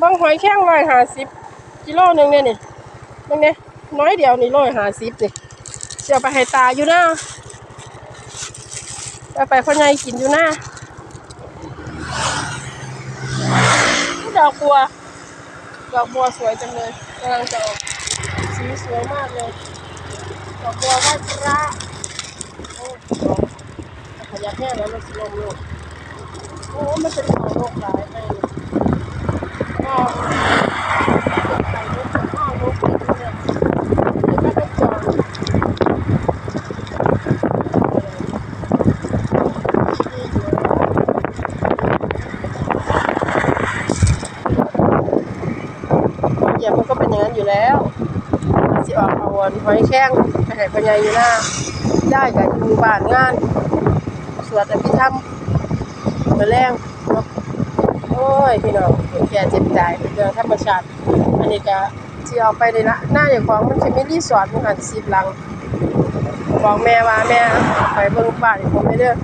บางหอยแข้งร้อยห้าสิบกิโลหนึ่งเนี่ยนี่บางเนี่ยน้อยเดียวนี่ร้อยห้าสิบนี่เสียไปให้ตาอยู่หน้าไปไปพ่อใหญ่กินอยู่หน้าดอกบัวดอกบัวสวยจังเลยกำลังจะออกสีสวยมากเลยดอกบัวไหว้พระโอ้ขยับแห้งแล้วมันสิลมลงโอ้มันเป็นของโรคหลายไปเลย เหยียบมันก็เป็นอย่างนั้นอยู่แล้วสิออกเอาวนหอยแข้งไปให้พญายอยู่หน้าได้กับอยู่บ้านงาน สวดอภิธรรมมาแรงเนาะ ยพี่น้องเห็นแก่เจ็บใจเป็นเรื่องธรรมชาติอันนี้ก็ที่เอาไปเลยละหน้าอย่างของมันจะมีรีสอร์ทมันหันสิบหลังบอกแม่ว่าแม่ไปเบิ่งบ้านผมไม่เด้อ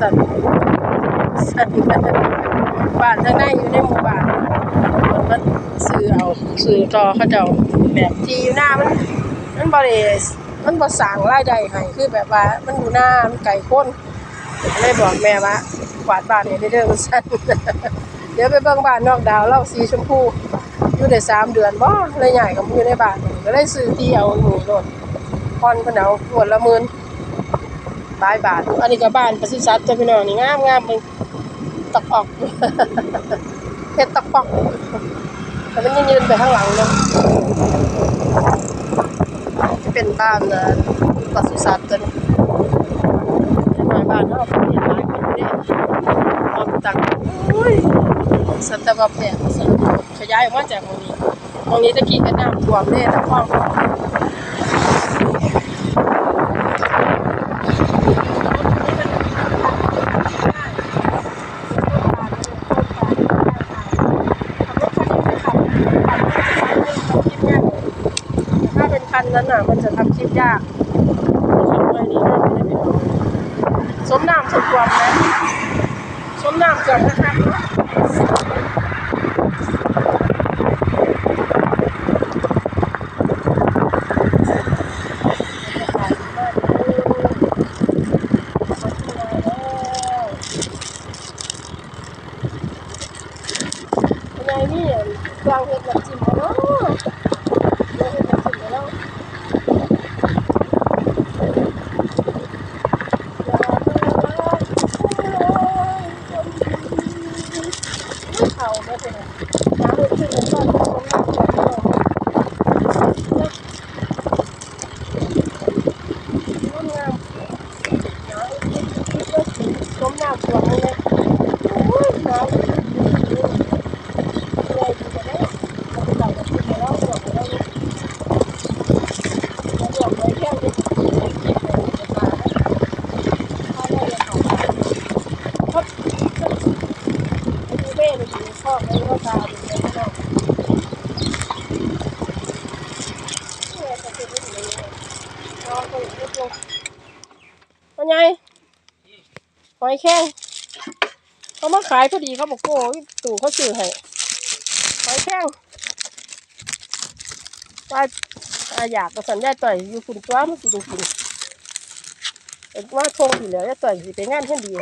สั่นสั่นบ้านทางในอยู่ในหมู่บ้านมันซื้อเอาซื้อต่อเขาเจ้าแบบที่อยู่หน้ามันมันบ่ได้มันบ่สร้างรายได้ให้คือแบบว่ามันอยู่หน้ามันไกลคนเลยบอกแม่ว่ากวาดบ้านให้ได้เด้อว่าซั่นเดี๋ยวไปเบิ่งบ้านนอกดาวเล่าสีชมพูอยู่ได้สามเดือนบ่เลยใหญ่กับอยู่ในบ้านก็เลยซื้อที่เอาหนูโลดผ่อนเพิ่นเอาวดละหมื่นหลายบาท อันนี้ก็บ้านปศุสัตว์จะพี่น้องนี่งามงามมึงตอกออกเฮ็ดตอกปอกแต่มันยืนๆไปข้างหลังเนาะที่เป็นบ้านนะปศุสัตว์ตัวนี้ที่หน่อยบ้านเนาะ ด้ออกตักอุ้ยสัตว์แบบเนี่ยสัตว์ขยายออกมาจากตรงนี้ตรงนี้ตะกี้ก็น้ำท่วมเด้แต่คลองถ้าเป็นคันนั้นอะ มันจะทำคลิปยากขับไปนี่ก็ไม่ได้เป็น สมน้ำสมความนะสมน้ำกินนะคะไงนี่ลางเห็ดแบบจิ้มเนาะกลางเห็ดแบบจิ้มแล้ว เขาไม่เป็นน้ำขึ้นแล้วก็ต้มน้ำก่อนต้มน้ำต้มน้ำก่อนเลยโอ้ยน้ำเลยจะได้เอาไปใส่กับที่แล้วหมดแล้วแล้วหมดเลยแค่นี้มาถ้าได้ยังของครับ ดูเบ้ ดูสิชอบแล้วก็ตาดูเลยไม่ต้องเนี่ยจะเป็นยังไงลองไปดูดูเป็นไงหอยแข้งเขามาขายพอดีเขาบอกโก้ตู่เขาซื้อให้หอยแข้งว่าอาอยากกระสันยายต่อยอยู่คุณตัวมันสิดูกินเอ็ดว่าทงอยู่แล้วยายต่อยสิไปงานเช่นดี